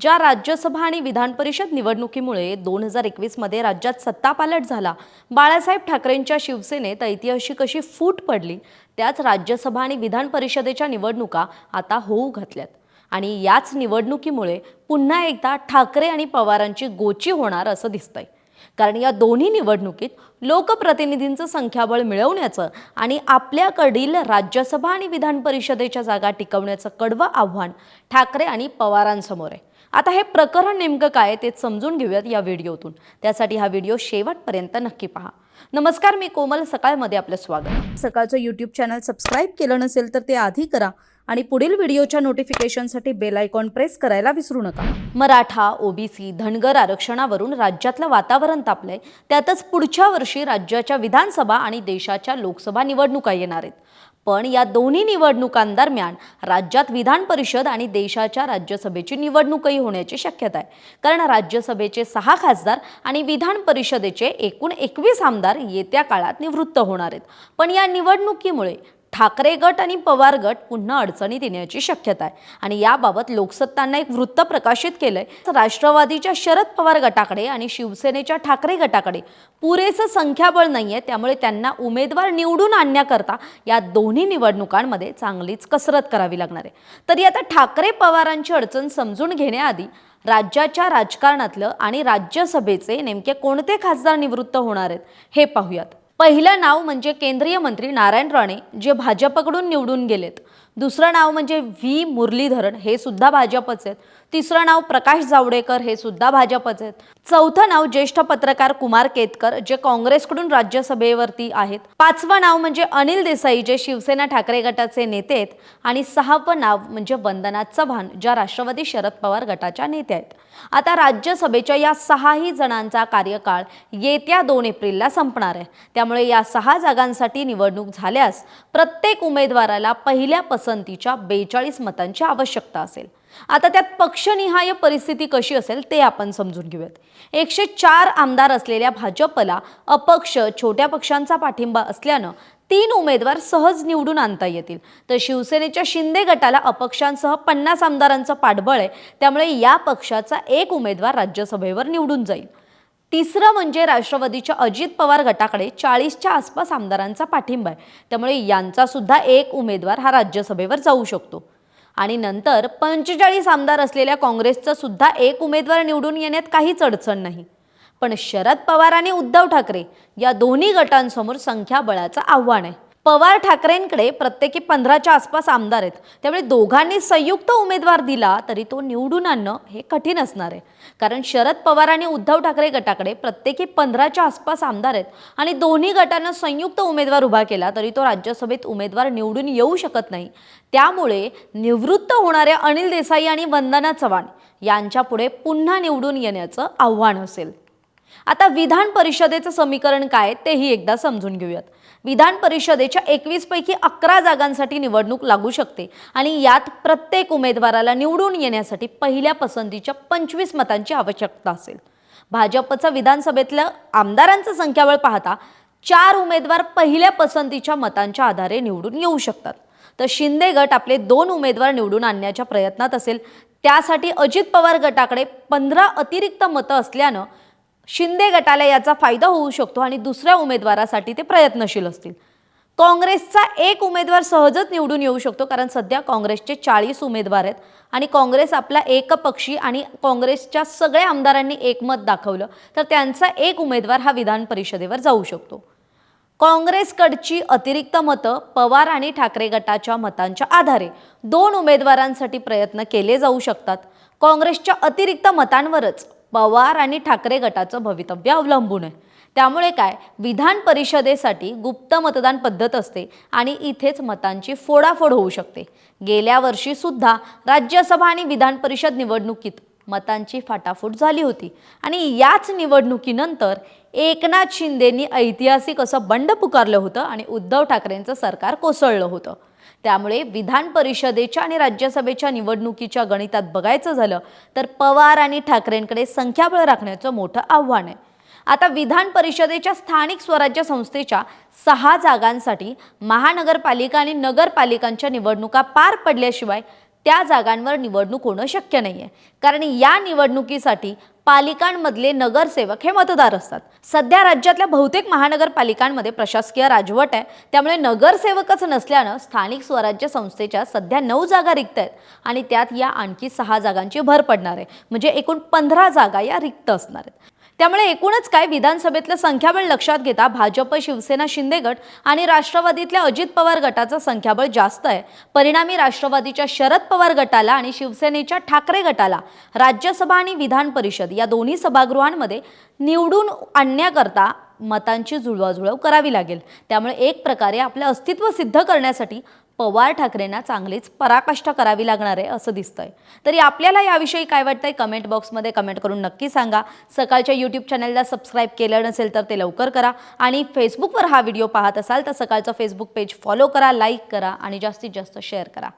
ज्या राज्यसभा आणि विधान परिषद निवडणुकीमुळे दोन हजार एकवीसमध्ये राज्यात सत्तापालट झाला बाळासाहेब ठाकरेंच्या शिवसेनेत ऐतिहासिक अशी फूट पडली त्याच राज्यसभा आणि विधान परिषदेच्या निवडणुका आता होऊ घातल्यात. आणि याच निवडणुकीमुळे पुन्हा एकदा ठाकरे आणि पवारांची गोची होणार असं दिसतंय. कारण या दोन्ही निवडणुकीत लोकप्रतिनिधींचं संख्याबळ मिळवण्याचं आणि आपल्याकडील राज्यसभा आणि विधान परिषदेच्या जागा टिकवण्याचं कडवं आव्हान ठाकरे आणि पवारांसमोर आहे. आता हे प्रकरण नेमकं काय ते समजून घेऊयात या व्हिडिओतून. त्यासाठी हा व्हिडिओ शेवटपर्यंत नक्की पहा. नमस्कार मी कोमल. सकाळमध्ये आपलं स्वागत. सकाळचं यूट्यूब चॅनल सबस्क्राईब केलं नसेल तर ते आधी करा आणि पुढील व्हिडिओच्या नोटिफिकेशनसाठी बेल आयकॉन प्रेस करायला विसरू नका. मराठा ओबीसी धनगर आरक्षणावरून राज्यातलं वातावरण तापलंय. त्यातच पुढच्या वर्षी राज्याच्या विधानसभा आणि देशाच्या लोकसभा निवडणुका येणार आहेत. पण या दोन्ही निवडणुकांदरम्यान राज्यात विधान परिषद आणि देशाच्या राज्यसभेची निवडणूकही होण्याची शक्यता आहे. कारण राज्यसभेचे सहा खासदार आणि विधान परिषदेचे एकूण एकवीस आमदार येत्या काळात निवृत्त होणार आहेत. पण या निवडणुकीमुळे ठाकरे गट आणि पवार गट पुन्हा अडचणीत येण्याची शक्यता आहे. आणि याबाबत लोकसत्तांना एक वृत्त प्रकाशित केलंय. राष्ट्रवादीच्या शरद पवार गटाकडे आणि शिवसेनेच्या ठाकरे गटाकडे पुरेसं संख्याबळ नाहीये. त्यामुळे त्यांना उमेदवार निवडून आणण्याकरता या दोन्ही निवडणुकांमध्ये चांगलीच कसरत करावी लागणार आहे. तरी आता ठाकरे पवारांची अडचण समजून घेण्याआधी राज्याच्या राजकारणातलं आणि राज्यसभेचे नेमके कोणते खासदार निवृत्त होणार आहेत हे पाहूयात. पहिलं नाव म्हणजे केंद्रीय मंत्री नारायण राणे जे भाजपकडून निवडून गेलेत. दुसरं नाव म्हणजे व्ही. मुरलीधरन. हे सुद्धा भाजपच आहेत. तिसरं नाव प्रकाश जावडेकर. हे सुद्धा भाजपच आहेत. चौथं नाव ज्येष्ठ पत्रकार कुमार केतकर जे काँग्रेसकडून राज्यसभेवरती आहेत. पाचवं नाव म्हणजे अनिल देसाई जे शिवसेना ठाकरे गटाचे नेते आहेत. आणि सहावं नाव म्हणजे वंदना चव्हाण ज्या राष्ट्रवादी शरद पवार गटाच्या नेत्या आहेत. आता राज्यसभेच्या या सहाही जणांचा कार्यकाळ येत्या दोन एप्रिलला संपणार आहे. त्यामुळे या सहा जागांसाठी निवडणूक झाल्यास प्रत्येक उमेदवाराला पहिल्या पसंतीच्या बेचाळीस मतांची आवश्यकता असेल. आता त्यात पक्षनिहाय परिस्थिती कशी असेल ते आपण समजून घेऊयात. एकशे चार आमदार असलेल्या भाजपला अपक्ष छोट्या पक्षांचा पाठिंबा असल्यानं तीन उमेदवार सहज निवडून आणता येतील. तर शिवसेनेच्या शिंदे गटाला अपक्षांसह पन्नास आमदारांचं पाठबळ आहे. त्यामुळे या पक्षाचा एक उमेदवार राज्यसभेवर निवडून जाईल. तिसरं म्हणजे राष्ट्रवादीच्या अजित पवार गटाकडे चाळीसच्या आसपास आमदारांचा पाठिंबा आहे. त्यामुळे यांचा सुद्धा एक उमेदवार हा राज्यसभेवर जाऊ शकतो. आणि नंतर पंचेचाळीस आमदार असलेल्या काँग्रेसचा सुद्धा एक उमेदवार निवडून येण्यात काहीच अडचण नाही. पण शरद पवार आणि उद्धव ठाकरे या दोन्ही गटांसमोर संख्याबळाचं आव्हान आहे. पवार ठाकरेंकडे प्रत्येकी पंधराच्या आसपास आमदार आहेत. त्यामुळे दोघांनी संयुक्त उमेदवार दिला तरी तो निवडून आणणं हे कठीण असणार आहे. कारण शरद पवार आणि उद्धव ठाकरे गटाकडे प्रत्येकी पंधराच्या आसपास आमदार आहेत आणि दोन्ही गटानं संयुक्त उमेदवार उभा केला तरी तो राज्यसभेत उमेदवार निवडून येऊ शकत नाही. त्यामुळे निवृत्त होणाऱ्या अनिल देसाई आणि वंदना चव्हाण यांच्यापुढे पुन्हा निवडून येण्याचं आव्हान असेल. आता विधान परिषदेचं समीकरण काय तेही एकदा समजून घेऊयात. विधान परिषदेच्या एकवीस पैकी अकरा जागांसाठी निवडणूक लागू शकते आणि यात प्रत्येक उमेदवाराला निवडून येण्यासाठी पहिल्या पसंतीच्या पंचवीस मतांची आवश्यकता असेल. भाजपचं विधानसभेतलं आमदारांचं संख्याबळ पाहता चार उमेदवार पहिल्या पसंतीच्या मतांच्या आधारे निवडून येऊ शकतात. तर शिंदे गट आपले दोन उमेदवार निवडून आणण्याच्या प्रयत्नात असेल. त्यासाठी अजित पवार गटाकडे पंधरा अतिरिक्त मतं असल्यानं शिंदे गटाला याचा फायदा होऊ शकतो आणि दुसऱ्या उमेदवारासाठी ते प्रयत्नशील असतील. काँग्रेसचा एक उमेदवार सहजच निवडून येऊ शकतो कारण सध्या काँग्रेसचे चाळीस उमेदवार आहेत आणि काँग्रेस आपला एकपक्षी आणि काँग्रेसच्या सगळ्या आमदारांनी एकमत दाखवलं तर त्यांचा एक उमेदवार हा विधान परिषदेवर जाऊ शकतो. काँग्रेसकडची अतिरिक्त मतं पवार आणि ठाकरे गटाच्या मतांच्या आधारे दोन उमेदवारांसाठी प्रयत्न केले जाऊ शकतात. काँग्रेसच्या अतिरिक्त मतांवरच पवार आणि ठाकरे गटाचं भवितव्य अवलंबून आहे. त्यामुळे काय? विधान परिषदेसाठी गुप्त मतदान पद्धत असते आणि इथेच मतांची फोडाफोड होऊ शकते. गेल्या वर्षी सुद्धा राज्यसभा आणि विधान परिषद निवडणुकीत मतांची फाटाफूट झाली होती आणि याच निवडणुकीनंतर एकनाथ शिंदेंनी ऐतिहासिक असं बंड पुकारलं होतं आणि उद्धव ठाकरेंचं सरकार कोसळलं होतं. त्यामुळे विधान परिषदेच्या आणि राज्यसभेच्या निवडणुकीच्या गणितात बघायचं झालं तर पवार आणि ठाकरेंकडे संख्याबळ राखण्याचं मोठं आव्हान आहे. आता विधान परिषदेच्या स्थानिक स्वराज्य संस्थेच्या सहा जागांसाठी महानगरपालिका आणि नगरपालिकांच्या निवडणुका पार पडल्याशिवाय त्या जागांवर निवडणूक होणं शक्य नाही आहे कारण या निवडणुकीसाठी पालिकांमधले नगरसेवक हे मतदार असतात. सध्या राज्यातल्या बहुतेक महानगरपालिकांमध्ये प्रशासकीय राजवट आहे. त्यामुळे नगरसेवकच नसल्यानं स्थानिक स्वराज्य संस्थेच्या सध्या नऊ जागा रिक्त आहेत आणि त्यात या आणखी सहा जागांची भर पडणार आहे. म्हणजे एकूण पंधरा जागा या रिक्त असणार आहेत. त्यामुळे एकूणच काय विधानसभेतलं संख्याबळ लक्षात घेता भाजप शिवसेना शिंदे गट आणि राष्ट्रवादीतल्या अजित पवार गटाचं संख्याबळ जास्त आहे. परिणामी राष्ट्रवादीच्या शरद पवार गटाला आणि शिवसेनेच्या ठाकरे गटाला राज्यसभा आणि विधान परिषद या दोन्ही सभागृहांमध्ये निवडून आणण्याकरता मतांची जुळवाजुळव करावी लागेल. त्यामुळे एक प्रकारे आपलं अस्तित्व सिद्ध करण्यासाठी पवार ठाकरेंना चांगलीच पराकाष्ठा करावी लागणार आहे असं दिसतंय. तरी आपल्याला याविषयी काय वाटतंय? कमेंट बॉक्समध्ये कमेंट करून नक्की सांगा. सकाळच्या यूट्यूब चॅनलला सबस्क्राईब केलं नसेल तर ते लवकर करा. आणि फेसबुकवर हा व्हिडिओ पाहत असाल तर सकाळचं फेसबुक पेज फॉलो करा लाईक करा आणि जास्तीत जास्त शेअर करा.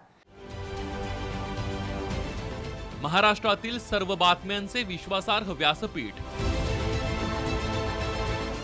महाराष्ट्रातील सर्व बातम्यांचे विश्वासार्ह व्यासपीठ.